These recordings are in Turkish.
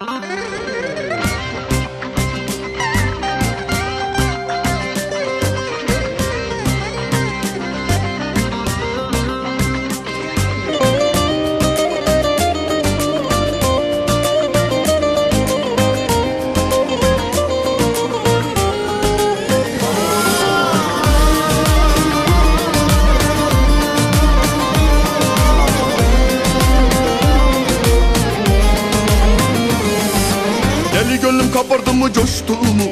you. Deli gönlüm kabardı mı coştu mu?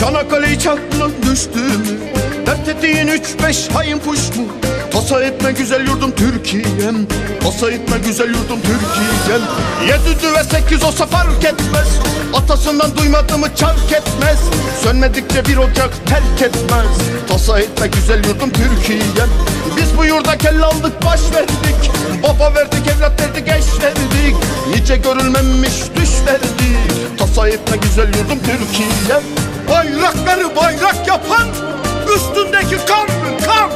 Çanakkale'yi çarptın düştü mü? Dert ettiğin üç beş hain kuş mu? Tasa etme güzel yurdum Türkiye'm. Tasa etme güzel yurdum Türkiye'm. Yedi ve sekiz olsa fark etmez. Atasından duymadı mı çark etmez. Sönmedikçe bir ocak terk etmez. Tasa etme güzel yurdum Türkiye'm. Biz bu yurda kelle aldık baş verdik. Baba verdik evlat verdik eş verdik. Nice görülmemiş düş verdik Tasa etme güzel yurdum Türkiye'm Bayrakları bayrak yapan Üstündeki kan kan?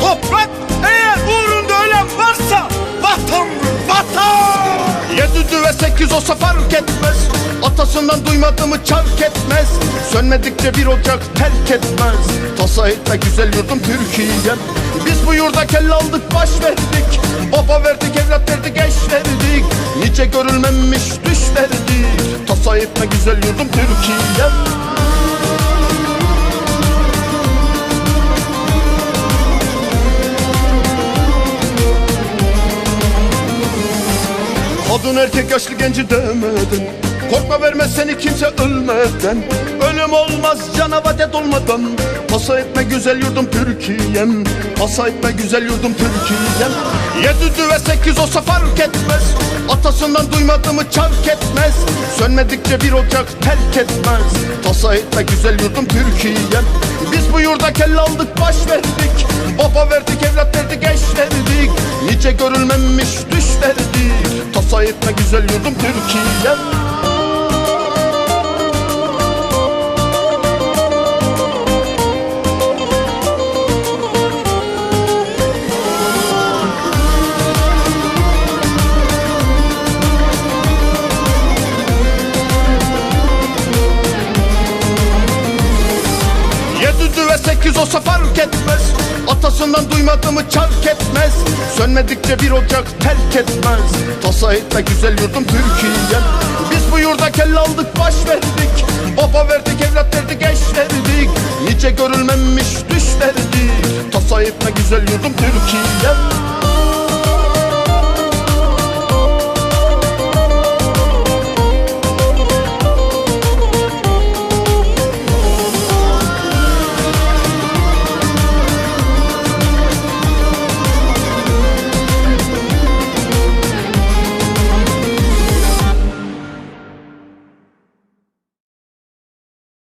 Toprak eğer uğrunda ölen varsa Vatandır vatan! Yedi ve sekiz olsa fark etmez. Atasından duymadı mı çark etmez. Sönmedikçe bir ocak terk etmez. Tasa etme güzel yurdum Türkiye'm Biz bu yurda kelle aldık baş verdik. Baba verdik evlat verdik eş verdik Nice görülmemiş düş verdik Tasa etme güzel yurdum Türkiye'm Kadın erkek yaşlı genci demeden Korkma vermez seni kimse ölmeden. Ölüm olmaz canavadet olmadan. Pasa etme güzel yurdum Türkiye'm. Pasa etme güzel yurdum Türkiye'm. Yedi ve sekiz olsa fark etmez. Atasından duymadı mı çark etmez. Sönmedikçe bir ocak terk etmez. Tasa etme güzel yurdum Türkiye'm. Biz bu yurda kelle aldık baş verdik. Baba verdik evlat verdik eş verdik. Nice görülmemiş düş verdik Tasa etme güzel yurdum Türkiye'm ve sekiz olsa fark etmez. Atasından duymadı mı çark etmez. Sönmedikçe bir ocak terk etmez. Tasa etme güzel yurdum Türkiye'm Biz bu yurda kelle aldık baş verdik. Baba verdik evlat verdik eş verdik. Nice görülmemiş düş verdik Tasa etme güzel yurdum Türkiye'm